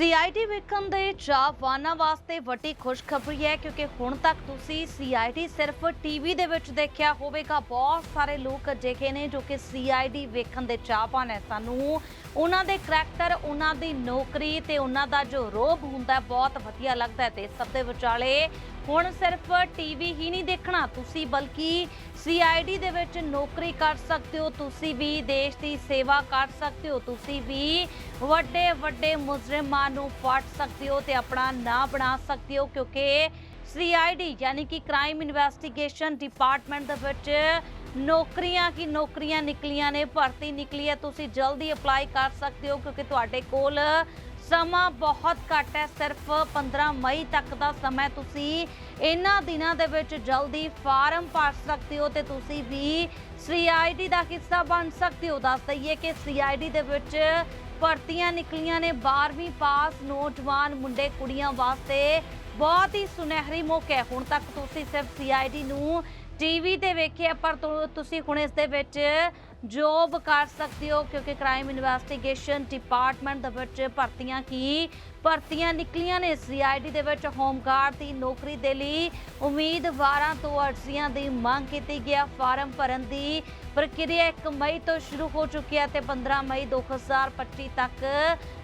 CID ਵੇਖਣ ਦੇ ਚਾਹਵਾਨਾਂ ਵਾਸਤੇ ਵੱਡੀ ਖੁਸ਼ਖਬਰੀ ਹੈ, ਕਿਉਂਕਿ ਹੁਣ ਤੱਕ ਤੁਸੀਂ ਸੀਆਈਡੀ ਸਿਰਫ ਟੀਵੀ ਦੇ ਵਿੱਚ ਦੇਖਿਆ ਹੋਵੇਗਾ। ਬਹੁਤ ਸਾਰੇ ਲੋਕ ਅਜਿਹੇ ਨੇ ਜੋ ਕਿ ਸੀਆਈਡੀ ਵੇਖਣ ਦੇ ਚਾਹਵਾਨ ਹੈ। ਸਾਨੂੰ ਉਹਨਾਂ ਦੇ ਕਰੈਕਟਰ ਉਹਨਾਂ ਦੀ ਨੌਕਰੀ ਤੇ ਉਹਨਾਂ ਦਾ ਜੋ ਰੋਬ ਹੁੰਦਾ ਬਹੁਤ ਵਧੀਆ ਲੱਗਦਾ ਹੈ। ਤੇ ਸਭ ਦੇ ਵਿਚਾਲੇ ਹੁਣ ਸਿਰਫ ਟੀਵੀ ਹੀ ਨਹੀਂ ਦੇਖਣਾ। ਤੁਸੀਂ ਬਲਕਿ ਸੀਆਈਡੀ ਦੇ ਵਿੱਚ ਨੌਕਰੀ ਕਰ ਸਕਦੇ ਹੋ, ਤੁਸੀਂ ਵੀ ਦੇਸ਼ ਦੀ ਸੇਵਾ ਕਰ ਸਕਦੇ ਹੋ, ਤੁਸੀਂ ਵੀ ਵੱਡੇ ਵੱਡੇ ਮੁਜਰਮਾਂ ਨੂੰ ਫੜ ਸਕਦੇ ਹੋ ਤੇ ਆਪਣਾ ਨਾਂ ਬਣਾ ਸਕਦੇ ਹੋ, ਕਿਉਂਕਿ ਸੀਆਈਡੀ ਯਾਨੀ ਕਿ ਕ੍ਰਾਈਮ ਇਨਵੈਸਟੀਗੇਸ਼ਨ ਡਿਪਾਰਟਮੈਂਟ ਦੇ ਵਿੱਚ ਨੌਕਰੀਆਂ ਕੀ ਨੌਕਰੀਆਂ ਨਿਕਲੀਆਂ ਨੇ, ਭਰਤੀ ਨਿਕਲੀ ਹੈ, ਤੁਸੀਂ ਜਲਦੀ ਅਪਲਾਈ ਕਰ ਸਕਦੇ ਹੋ ਕਿਉਂਕਿ ਤੁਹਾਡੇ ਕੋਲ ਸਮਾਂ ਬਹੁਤ ਘੱਟ ਹੈ, ਸਿਰਫ 15 ਮਈ ਤੱਕ ਦਾ ਸਮਾਂ ਤੁਸੀਂ ਇਹਨਾਂ ਦਿਨਾਂ ਦੇ ਵਿੱਚ ਜਲਦੀ ਫਾਰਮ ਭਰ ਸਕਦੇ ਹੋ ਤੇ ਤੁਸੀਂ ਵੀ ਸੀਆਈਡੀ ਦਾ ਹਿੱਸਾ ਬਣ ਸਕਦੇ ਹੋ। ਦੱਸ ਦਈਏ ਕਿ ਸੀਆਈਡੀ ਦੇ ਵਿੱਚ ਭਰਤੀਆਂ ਨਿਕਲੀਆਂ ਨੇ 12ਵੀਂ ਪਾਸ ਨੌਜਵਾਨ ਮੁੰਡੇ ਕੁੜੀਆਂ ਵਾਸਤੇ ਬਹੁਤ ਹੀ ਸੁਨਹਿਰੀ ਮੌਕਾ ਹੈ। ਹੁਣ ਤੱਕ ਤੁਸੀਂ ਸਿਰਫ ਸੀਆਈਡੀ ਨੂੰ ਟੀਵੀ ਤੇ ਵੇਖਿਆ, ਪਰ ਤੁ- ਤੁਸੀਂ ਹੁਣ ਇਸ ਦੇ ਵਿੱਚ ਜੋਬ ਕਰ ਸਕਦੇ ਹੋ, ਕਿਉਂਕਿ ਕ੍ਰਾਈਮ ਇਨਵੈਸਟੀਗੇਸ਼ਨ ਡਿਪਾਰਟਮੈਂਟ ਦੇ ਵਿੱਚ ਭਰਤੀਆਂ ਕੀ? ਭਰਤੀਆਂ ਨਿਕਲੀਆਂ ਨੇ ਸੀਆਈਡੀ ਦੇ ਵਿੱਚ ਹੋਮਗਾਰਡ ਦੀ ਨੌਕਰੀ ਦੇ ਲਈ। ਉਮੀਦਵਾਰਾਂ ਤੋਂ ਅਰਜ਼ੀਆਂ ਦੀ ਮੰਗ ਕੀਤੀ ਗਿਆ। ਫਾਰਮ ਭਰਨ ਦੀ ਪ੍ਰਕਿਰਿਆ 1 ਮਈ ਤੋਂ ਸ਼ੁਰੂ ਹੋ ਚੁੱਕੀ ਹੈ ਤੇ 15 ਮਈ 2025 ਤੱਕ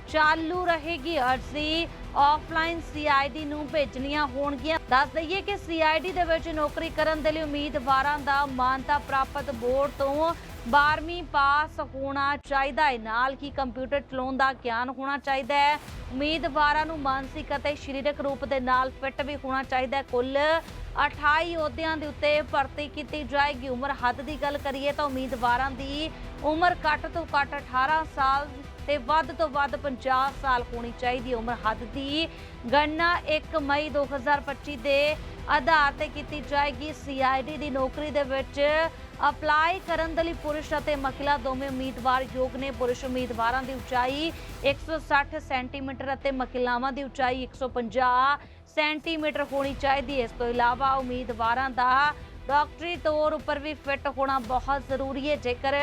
ਚਾਲੂ ਰਹੇਗੀ ਅਰਜ਼ੀ। ਆਫਲਾਈਨ ਸੀਆਈਡੀ ਨੂੰ ਭੇਜਣੀਆਂ ਹੋਣਗੀਆਂ। ਦੱਸ ਦਈਏ ਕਿ ਸੀਆਈਡੀ ਦੇ ਵਿੱਚ ਨੌਕਰੀ ਕਰਨ ਦੇ ਲਈ ਉਮੀਦਵਾਰਾਂ ਦਾ ਮਾਨਤਾ ਪ੍ਰਾਪਤ ਬੋਰਡ ਤੋਂ 12ਵੀਂ ਪਾਸ ਹੋਣਾ ਚਾਹੀਦਾ ਹੈ। ਨਾਲ ਹੀ ਕੰਪਿਊਟਰ ਚਲਾਉਣ ਦਾ ਗਿਆਨ ਹੋਣਾ ਚਾਹੀਦਾ ਹੈ। ਉਮੀਦਵਾਰਾਂ ਨੂੰ ਮਾਨਸਿਕ ਅਤੇ ਸਰੀਰਕ ਰੂਪ ਦੇ ਨਾਲ ਫਿੱਟ ਵੀ ਹੋਣਾ ਚਾਹੀਦਾ ਹੈ। ਕੁੱਲ 28 ਅਹੁਦਿਆਂ ਦੇ ਉੱਤੇ ਭਰਤੀ ਕੀਤੀ ਜਾਏਗੀ। ਉਮਰ ਹੱਦ ਦੀ ਗੱਲ ਕਰੀਏ ਤਾਂ ਉਮੀਦਵਾਰਾਂ ਦੀ ਉਮਰ ਘੱਟ ਤੋਂ ਘੱਟ 18 ਸਾਲ ਤੇ ਵੱਧ ਤੋਂ ਵੱਧ 50 ਸਾਲ ਹੋਣੀ ਚਾਹੀਦੀ ਉਮਰ ਹੱਦ ਦੀ। ਗਣਨਾ 1 ਮਈ 2025 ਦੇ ਆਧਾਰ ਤੇ ਕੀਤੀ ਜਾਏਗੀ। ਸੀਆਈਡੀ ਦੀ ਨੌਕਰੀ ਦੇ ਵਿੱਚ ਅਪਲਾਈ ਕਰਨ ਦੇ ਲਈ ਪੁਰਸ਼ ਅਤੇ ਮਹਿਲਾ ਦੋਵੇਂ ਉਮੀਦਵਾਰ ਯੋਗ ਨੇ। ਪੁਰਸ਼ ਉਮੀਦਵਾਰਾਂ ਦੀ ਉਚਾਈ 160 ਸੈਂਟੀਮੀਟਰ ਅਤੇ ਮਹਿਲਾਵਾਂ ਦੀ ਉਚਾਈ 150 ਸੈਂਟੀਮੀਟਰ ਹੋਣੀ ਚਾਹੀਦੀ ਹੈ। ਇਸ ਤੋਂ ਇਲਾਵਾ ਉਮੀਦਵਾਰਾਂ ਦਾ ਡਾਕਟਰੀ ਤੌਰ ਉੱਪਰ ਵੀ ਫਿੱਟ ਹੋਣਾ ਬਹੁਤ ਜ਼ਰੂਰੀ ਹੈ। ਜੇਕਰ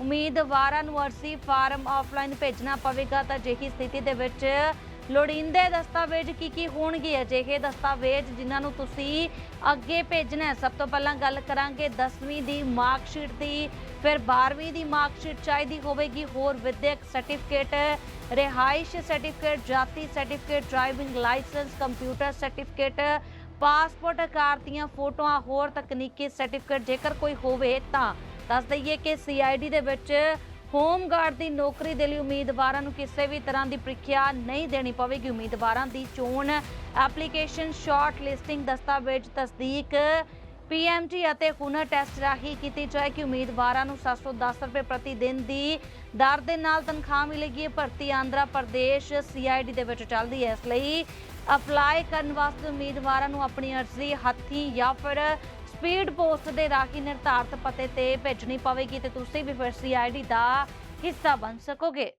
ਉਮੀਦਵਾਰਾਂ ਨੂੰ ਅਰਜ਼ੀ ਫਾਰਮ ਆਫਲਾਈਨ ਭੇਜਣਾ ਪਵੇਗਾ, ਤਾਂ ਅਜਿਹੀ ਸਥਿਤੀ ਦੇ ਵਿੱਚ ਲੋੜੀਂਦੇ ਦਸਤਾਵੇਜ਼ ਕੀ ਕੀ ਹੋਣਗੇ? ਅਜਿਹੇ ਦਸਤਾਵੇਜ਼ ਜਿਨ੍ਹਾਂ ਨੂੰ ਤੁਸੀਂ ਅੱਗੇ ਭੇਜਣਾ ਹੈ। ਸਭ ਤੋਂ ਪਹਿਲਾਂ ਗੱਲ ਕਰਾਂਗੇ 10ਵੀਂ ਦੀ ਮਾਰਕਸ਼ੀਟ ਦੀ। ਫਿਰ 12ਵੀਂ ਦੀ ਮਾਰਕਸ਼ੀਟ ਚਾਹੀਦੀ ਹੋਵੇਗੀ। ਹੋਰ ਵਿਦਿਅਕ ਸਰਟੀਫਿਕੇਟ, ਰਿਹਾਇਸ਼ ਸਰਟੀਫਿਕੇਟ, ਜਾਤੀ certificate, driving licence, computer certificate passport car ਦੀਆਂ ਫੋਟੋਆਂ ਹੋਰ ਤਕਨੀਕੀ ਸਰਟੀਫਿਕੇਟ ਜੇਕਰ ਕੋਈ ਹੋਵੇ ਤਾਂ ਦੱਸ ਦਈਏ ਕਿ ਸੀਆਈਡੀ ਦੇ ਵਿੱਚ ਹੋਮਗਾਰਡ ਦੀ ਨੌਕਰੀ ਦੇ ਲਈ ਉਮੀਦਵਾਰਾਂ ਨੂੰ ਕਿਸੇ ਵੀ ਤਰ੍ਹਾਂ ਦੀ ਪ੍ਰੀਖਿਆ ਨਹੀਂ ਦੇਣੀ ਪਵੇਗੀ। ਉਮੀਦਵਾਰਾਂ ਦੀ ਚੋਣ ਐਪਲੀਕੇਸ਼ਨ ਸ਼ਾਰਟ ਲਿਸਟਿੰਗ ਦਸਤਾਵੇਜ਼ ਤਸਦੀਕ ਪੀਐਮਟੀ ਅਤੇ ਹੁਨਰ ਟੈਸਟ ਰਾਹੀਂ ਕੀਤੀ ਜਾਏ ਕਿ ਉਮੀਦਵਾਰਾਂ ਨੂੰ 710 ਰੁਪਏ ਪ੍ਰਤੀ ਦਿਨ ਦੀ ਦਰ ਦੇ ਨਾਲ ਤਨਖਾਹ ਮਿਲੇਗੀ। ਇਹ ਭਰਤੀ ਆਂਧਰਾ ਪ੍ਰਦੇਸ਼ ਸੀਆਈਡੀ ਦੇ ਵਿੱਚ ਚੱਲਦੀ ਹੈ। ਇਸ ਲਈ ਅਪਲਾਈ ਕਰਨ ਵਾਸਤੇ ਉਮੀਦਵਾਰਾਂ ਨੂੰ ਆਪਣੀ ਅਰਜ਼ੀ ਹੱਥੀਂ ਜਾਂ ਫਿਰ ਸਪੀਡ ਪੋਸਟ ਦੇ ਰਾਹੀਂ ਨਿਰਧਾਰਤ ਪਤੇ ਤੇ ਭੇਜਣੀ ਪਵੇਗੀ ਤੇ ਤੁਸੀਂ ਵੀ ਫਿਰ ਸੀਆਈਡੀ ਦਾ ਹਿੱਸਾ ਬਣ ਸਕੋਗੇ।